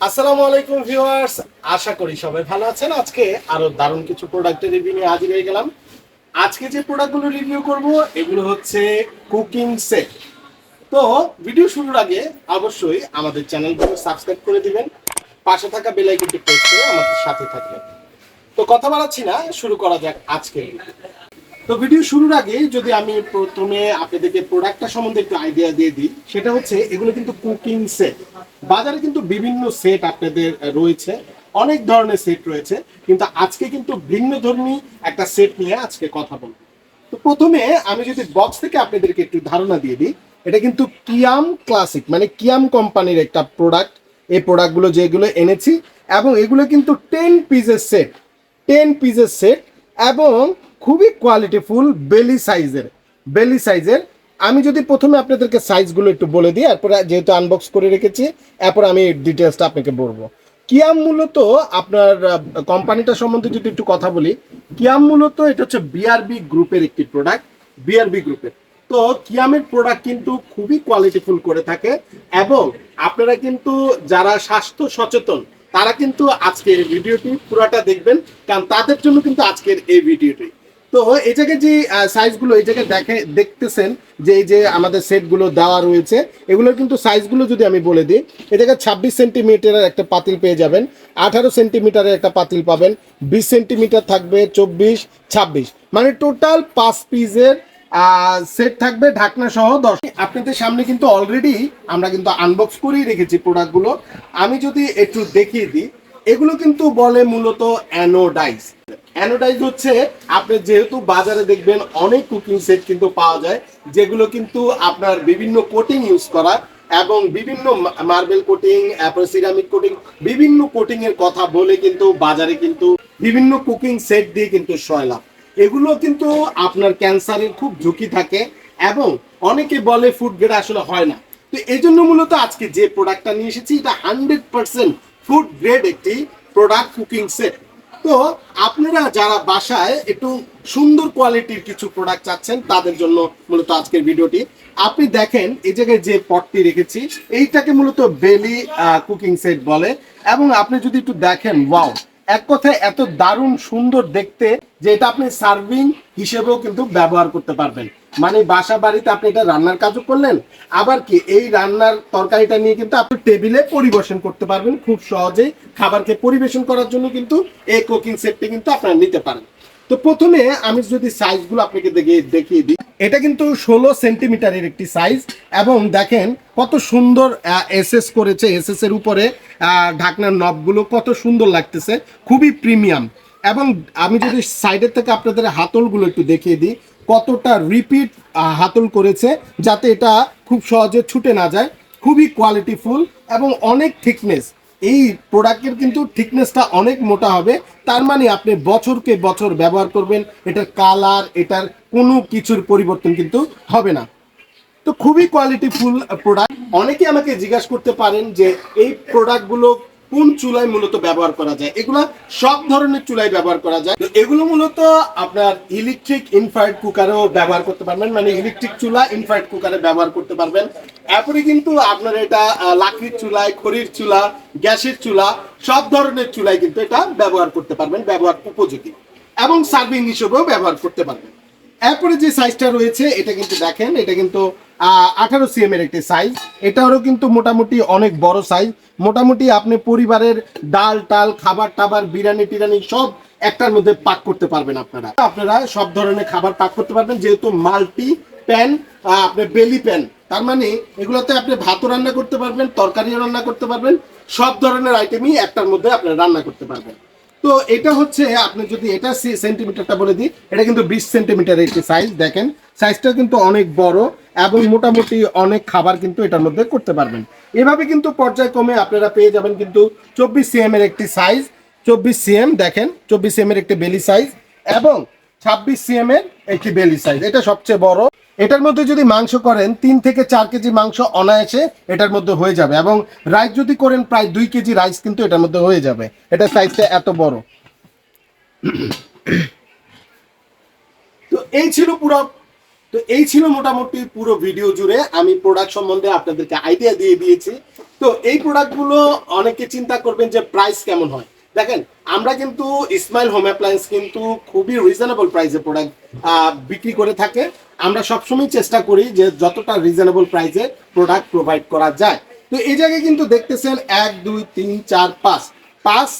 আসসালামু আলাইকুম ভিউয়ার্স, আশা করি সবাই ভালো আছেন। আজকে আরও দারুণ কিছু প্রোডাক্টের রিভিউ নিয়ে হাজির হয়ে গেলাম। আজকে যে প্রোডাক্টগুলো রিভিউ করব, এগুলো হচ্ছে কুকিং সেট তো ভিডিও শুরুর আগে অবশ্যই আমাদের চ্যানেলগুলো সাবস্ক্রাইব করে দিবেন। পাশে থাকা বেল আইকনটি প্রেস করে আমাদের সাথে থাকবেন। তো কথা বাড়াচ্ছি না, শুরু করা যাক আজকে তো ভিডিও শুরুর আগে যদি আমি প্রথমে আপনাদেরকে প্রোডাক্টটা সম্বন্ধে একটু আইডিয়া দিয়ে দিই, সেটা হচ্ছে এগুলো কিন্তু কুকিং সেট বাজারে কিন্তু বিভিন্ন সেট আপনাদের রয়েছে, অনেক ধরনের সেট রয়েছে, কিন্তু আজকে কিন্তু ভিন্ন ধর্মী একটা সেট নিয়ে আজকে কথা বলব। তো প্রথমে আমি যদি বক্স থেকে আপনাদেরকে একটু ধারণা দিয়ে দিই, এটা কিন্তু কিয়াম ক্লাসিক মানে কিয়াম কোম্পানির একটা প্রোডাক্ট এই প্রোডাক্টগুলো যেগুলো এনেছি, এবং এগুলো কিন্তু টেন পিসের সেট টেন পিসের সেট এবং খুবই কোয়ালিটিফুল বেলি সাইজের বেলি সাইজের আমি যদি প্রথমে আপনাদেরকে সাইজগুলো একটু বলে দিই, এরপরে যেহেতু আনবক্স করে রেখেছি, এরপর আমি ডিটেলসটা আপনাকে বলব। কিয়াম মূলত আপনার কোম্পানিটা সম্বন্ধে যদি একটু কথা বলি, কিয়াম মূলত এটা হচ্ছে বিআরবি গ্রুপের একটি প্রোডাক্ট বিআরবি গ্রুপের। তো কিয়ামের প্রোডাক্ট কিন্তু খুবই কোয়ালিটিফুল করে থাকে এবং আপনারা কিন্তু যারা স্বাস্থ্য সচেতন, তারা কিন্তু আজকের ভিডিওটি পুরোটা দেখবেন, কারণ তাদের জন্য কিন্তু আজকের এই ভিডিওটি। তো এটাকে যে সাইজগুলো জায়গায় দেখে, দেখতেছেন যে এই যে আমাদের সেটগুলো দেওয়া রয়েছে, এগুলোর কিন্তু সাইজগুলো যদি আমি বলে দিই, এটাকে ছাব্বিশ সেন্টিমিটারের একটা পাতিল পেয়ে যাবেন, আঠারো সেন্টিমিটারের একটা পাতিল পাবেন, বিশ সেন্টিমিটার থাকবে চব্বিশ, ছাব্বিশ। মানে টোটাল পাঁচ পিসের সেট থাকবে ঢাকনা সহ দশ। আপনাদের সামনে কিন্তু অলরেডি আমরা কিন্তু আনবক্স করেই রেখেছি প্রোডাক্টগুলো আমি যদি একটু দেখিয়ে দিই, এগুলো কিন্তু বলে মূলত অ্যানোডাইজ অ্যানোডাইজ হচ্ছে, আপনি যেহেতু বাজারে দেখবেন অনেক কুকিং সেট কিন্তু পাওয়া যায়, যেগুলো কিন্তু আপনার বিভিন্ন কোটিং ইউজ করা এবং বিভিন্ন মার্বেল কোটিং তারপরে সিরামিক কোটিং বিভিন্ন কোটিং এর কথা বলে কিন্তু বাজারে কিন্তু বিভিন্ন কুকিং সেট দিয়ে কিন্তু সয়লাভ। এগুলো কিন্তু আপনার ক্যান্সারের খুব ঝুঁকি থাকে এবং অনেকে বলে ফুড গ্রেড আসলে হয় না। তো এই জন্য মূলত আজকে যে প্রোডাক্টটা নিয়ে এসেছি, এটা হান্ড্রেড পার্সেন্ট ফুড গ্রেড একটি প্রোডাক্ট কুকিং সেট তো আপনারা যারা বাসায় একটু সুন্দর কোয়ালিটির কিছু প্রোডাক্ট চাচ্ছেন, তাদের জন্য মূলত আজকের ভিডিওটি। আপনি দেখেন, এই জায়গায় যে পটটি রেখেছি, এইটাকে মূলত বেলি কুকিং সেট বলে। এবং আপনি যদি একটু দেখেন ওয়াও এক কথায় এত দারুণ সুন্দর দেখতে যে এটা আপনি সার্ভিং হিসেবেও কিন্তু ব্যবহার করতে পারবেন। মানে বাসা বাড়িতে আপনি এটা রান্নার কাজও করলেন, আবার কি এই রান্নার তরকারিটা নিয়ে কিন্তু আপনি টেবিলে পরিবেশন করতে পারবেন খুব সহজেই খাবারকে পরিবেশন করার জন্য কিন্তু এই কুকিং সেটটি কিন্তু আপনারা নিতে পারেন। তো প্রথমে আমি যদি সাইজগুলো আপনাকে দেখিয়ে দেখিয়ে দিই, এটা কিন্তু ষোলো সেন্টিমিটারের একটি সাইজ এবং দেখেন কত সুন্দর এসএস করেছে এসএস এর উপরে ঢাকনার নবগুলো কত সুন্দর লাগতেছে, খুবই প্রিমিয়াম এবং আমি যদি সাইডের থেকে আপনাদের হাতলগুলো একটু দেখিয়ে দিই কতটা রিপিট হাতল করেছে যাতে এটা খুব সহজে ছুটে না যায়। খুবই কোয়ালিটিফুল এবং অনেক থিকনেস এই প্রোডাক্টের কিন্তু থিকনেসটা অনেক মোটা হবে। তার মানে আপনি বছরকে বছর ব্যবহার করবেন, এটার কালার এটার কোনো কিছুর পরিবর্তন কিন্তু হবে না। তো খুবই কোয়ালিটিফুল প্রোডাক্ট অনেকে আমাকে জিজ্ঞাসা করতে পারেন যে এই প্রোডাক্টগুলো কোন চুলায় মূলত ব্যবহার করা যায়? এগুলো সব ধরনের চুলায় ব্যবহার করা যায়। এগুলো মূলত আপনার ইলেকট্রিক ইনফ্রারেড কুকারেও ব্যবহার করতে পারবেন। মানে ইলেকট্রিক চুলা ইনফ্রারেড কুকারে ব্যবহার করতে পারবেন। এরপরে কিন্তু আপনার এটা লাকড়ির চুলায় খড়ির চুলা, গ্যাসের চুলা, সব ধরনের চুলায় কিন্তু এটা ব্যবহার করতে পারবেন, ব্যবহার উপযোগী। এবং সার্ভিং হিসেবেও ব্যবহার করতে পারবেন। এরপরে যে সাইজটা রয়েছে, এটা কিন্তু দেখেন, এটা কিন্তু আঠারো সিএম এর একটি সাইজ এটারও কিন্তু মোটামুটি অনেক বড় সাইজ মোটামুটি আপনি পরিবারের ডাল, টাল, খাবার, টাবার, বিরিয়ানি টিরানি সব একটার মধ্যে পাক করতে পারবেন আপনারা। আপনারা সব ধরনের খাবার পাক করতে পারবেন, যেহেতু মাল্টি প্যান আপনার বেলি প্যান। তার মানে এগুলোতে আপনি ভাতও রান্না করতে পারবেন, তরকারিও রান্না করতে পারবেন, সব ধরনের আইটেমই একটার মধ্যে আপনি রান্না করতে পারবেন। তো এটা হচ্ছে, আপনি যদি এটা সেন্টিমিটারটা বলে দিই, এটা কিন্তু বিশ সেন্টিমিটারের একটি সাইজ দেখেন। সাইজটা কিন্তু অনেক বড়। এবং মোটামুটি অনেক খাবার কিন্তু এটার মধ্যে করতে পারবেন। এভাবে কিন্তু পর্যায়ক্রমে আপনারা পেয়ে যাবেন কিন্তু চব্বিশ সিএম এর একটি সাইজ চব্বিশ সিএম দেখেন, চব্বিশ সিএম এর একটি বেলি সাইজ এবং ছাব্বিশ সিএম এর একটি বেলি সাইজ এটা সবচেয়ে বড়। এটার মধ্যে যদি মাংস করেন, তিন থেকে চার কেজি মাংস অনায়াসে এটার মধ্যে হয়ে যাবে এবং রাইস যদি করেন, প্রায় দুই কেজি রাইস কিন্তু এটার মধ্যে হয়ে যাবে। এটা সাইজটা এত বড়। তো এই ছিল পুরো তো এই ছিল মোটামুটি পুরো ভিডিও জুড়ে আমি প্রোডাক্ট সম্বন্ধে আপনাদেরকে আইডিয়া দিয়ে দিয়েছি। তো এই প্রোডাক্টগুলো অনেকে চিন্তা করবেন যে প্রাইস কেমন হয়। দেখেন, আমরা কিন্তু ইসমাইল হোম অ্যাপ্লায়েন্স কিন্তু খুবই রিজনেবল প্রাইসে প্রোডাক্ট বিক্রি করে থাকে। আমরা সবসময় চেষ্টা করি যে যতটা রিজনেবল প্রাইসে প্রোডাক্ট প্রোভাইড করা যায়। তো এই জায়গায় কিন্তু দেখতেছেন এক, দুই, তিন, চার, পাঁচ। পাঁচ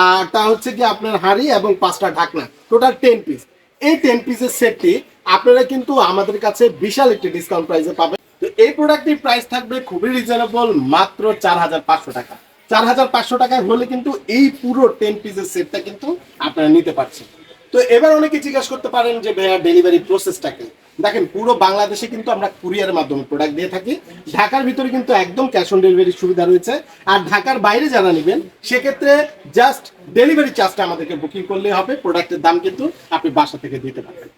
আরটা হচ্ছে কি আপনার হাঁড়ি এবং পাঁচটা ঢাকনা। টোটাল টেন পিস এই টেন পিসের সেটটি আপনারা কিন্তু আমাদের কাছে বিশাল একটি ডিসকাউন্ট প্রাইসে পাবেন। তো এই প্রোডাক্টটির প্রাইস থাকবে খুবই রিজনেবল মাত্র চার হাজার পাঁচশো টাকা। চার হাজার পাঁচশো টাকায় হলে কিন্তু এই পুরো টেন পিসের সেটটা কিন্তু আপনারা নিতে পারছেন। তো এবার অনেকে জিজ্ঞাসা করতে পারেন যে, ভাইয়া ডেলিভারি প্রসেসটাকে দেখেন, পুরো বাংলাদেশে কিন্তু আমরা কুরিয়ারের মাধ্যমে প্রোডাক্ট দিয়ে থাকি। ঢাকার ভিতরে কিন্তু একদম ক্যাশ অন ডেলিভারির সুবিধা রয়েছে। আর ঢাকার বাইরে যারা নেবেন, সেক্ষেত্রে জাস্ট ডেলিভারি চার্জটা আমাদেরকে বুকিং করলে হবে। প্রোডাক্টের দাম কিন্তু আপনি বাসা থেকে দিতে পারবেন।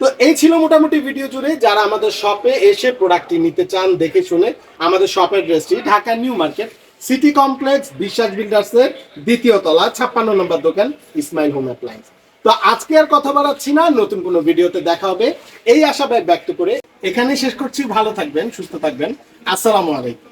তো এই ছিল মোটামুটি ভিডিও জুড়ে যারা আমাদের শপে এসে প্রোডাক্টটি নিতে চান, দেখে শুনে আমাদের শপের অ্যাড্রেসটি Dhaka new market city complex Biswas বিল্ডার্সের দ্বিতীয় তলা, ছাপ্পান্ন নম্বর দোকান ইসমাইল হোম অ্যাপ্লায়েন্স তো আজকে আর কথা বাড়াচ্ছি না, নতুন কোনো ভিডিওতে দেখা হবে। এই আশাবাদ ব্যক্ত করে এখানে শেষ করছি। ভালো থাকবেন, সুস্থ থাকবেন। আসসালামু আলাইকুম।